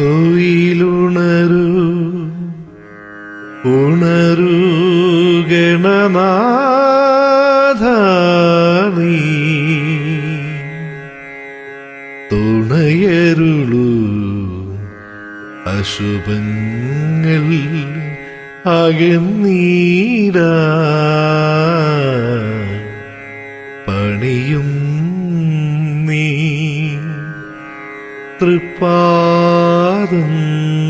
തൊയിലുണരൂ ഉണരൂ ഗണനാഥ തുണയരുളു അശുഭങ്ങൾ അകന്നീര പണിയും നീ でに。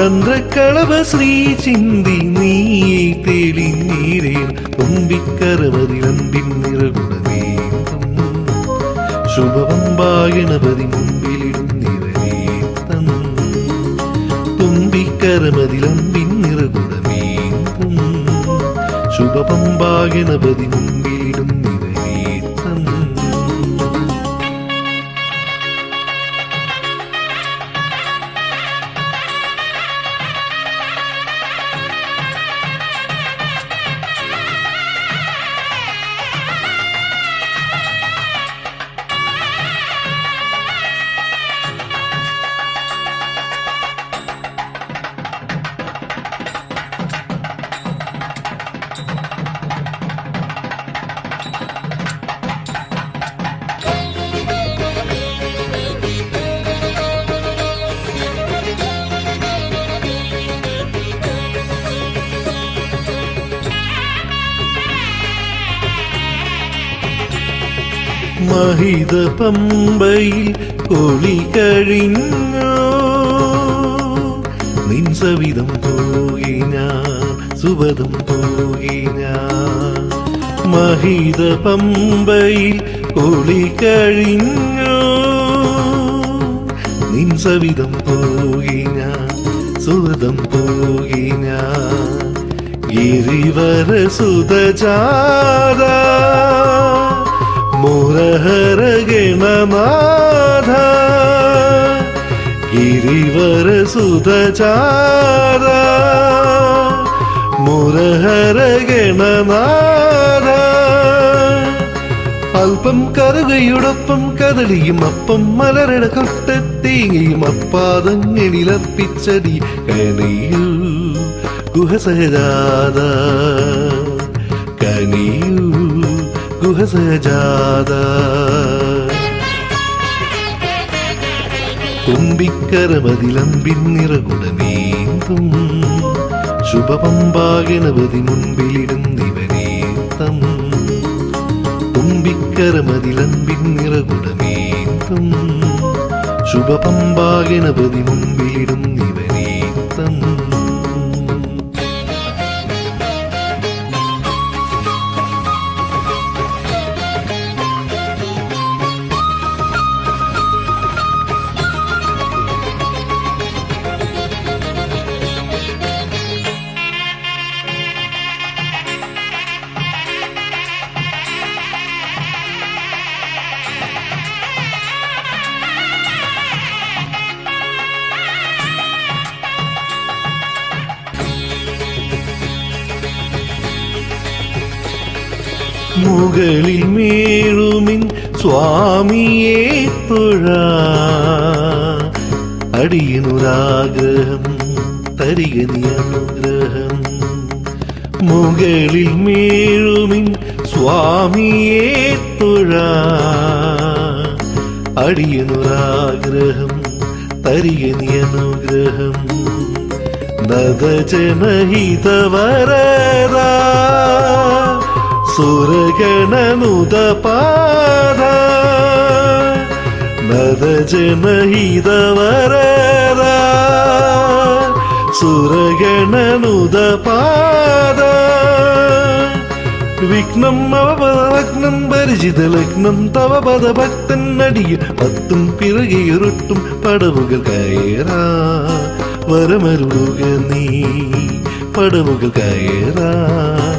ചന്ദ്രക്കളവ ശ്രീ ചിന്തി നീ തെളിനീരേ തുമ്പിക്കറുപതിലമ്പിൻ നിറകുടമേന്തും ശുഭവമ്പായണപതി മുമ്പിലിടും തുമ്പിക്കറുപതിലമ്പിൻ നിറകുടമേന്തും ശുഭപമ്പായണപതി മുമ്പിലിടും മഹിത പമ്പയിൽ ഒളി കഴിഞ്ഞോ? നിൻ സവിധം പോയി ഞാൻ മഹിത പമ്പയിൽ ഒളി കഴിഞ്ഞോ? നിൻ സവിധം പോയി ഞാൻ ഗിരിവര സുതചാര മുരഹര ഗണനാഥ ഗിരിവര സുതചാര മുരഹര ഗണനാഥ അല്പം കറുകയോടൊപ്പം കദളിയും അപ്പം മലരട കൊട്ടത്തേങ്ങയും അപ്പാദങ്ങളിലർപ്പിച്ചടി കനിയൂ ഗുഹസഹജാത. ഗുഹസഹജാത തുമ്പിക്കരമതിലമ്പിൻ നിറകുടമേന്തും ശുഭപമ്പാകനവതി മുൻപിലിടും നിവനേത്തം തുമ്പിക്കരമതിലമ്പിൻ ശുഭപമ്പാകനവതി ശുഭപമ്പാകണപതി മുകളിൽ മേഴുമിൻ സ്വാമിയെ തൊഴ. അടിയനുരാഗ്രഹം തരിക നീ അനുഗ്രഹം. മുകളിൽ മേഴുമിൻ സ്വാമിയെ തൊഴ. അടിയനുരാഗ്രഹം തരിക നീ അനുഗ്രഹം. നദജനഹിതവരദാ സുരഗണനുദപാദ. നദജനഹിതവരദാ സുരഗണനുദപാദ. വിഘ്നം അവപദഭഗ്നം പരിചിത ലഗ്നം തവ പദഭക്തൻ നടിയ പത്തും പിറകെയുരുട്ടും പടവുകൾ കയറാ. വരമരുളുക നീ പടവുകൾ കയറാ.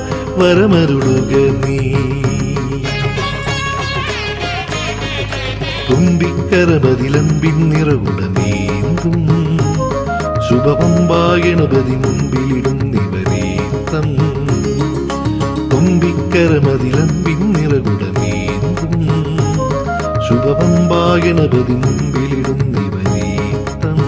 വരമരുളുക നീ തുമ്പിക്കരമതിലമ്പിൻ നിറകുടമേന്തും ശുഭപമ്പായണപതി മുമ്പിലിടും നിവരേത്തം നീന്തും. ശുഭപമ്പായണപതി മുമ്പിലിടും നിവരേത്തം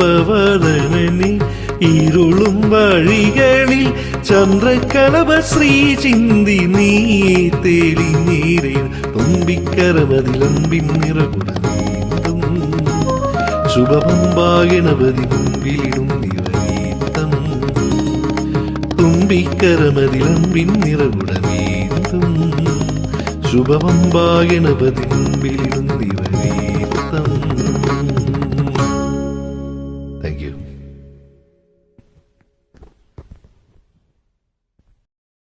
കളപവദനനി ഇരുളും വഴികളിൽ ചന്ദ്രക്കലവ ശ്രീ ചിന്തി നീ തെളിനീരേ തുമ്പിക്കരമതിലമ്പിൻ നിറകുടമേന്തും ശുഭപമ്പായണപതി മുമ്പിലിടും നിവരീത്തം തുമ്പിക്കരമതിലമ്പിൻ നിറകുടമേന്തും ഭാഗണപതി മുമ്പിലിടും നിവരീത്തം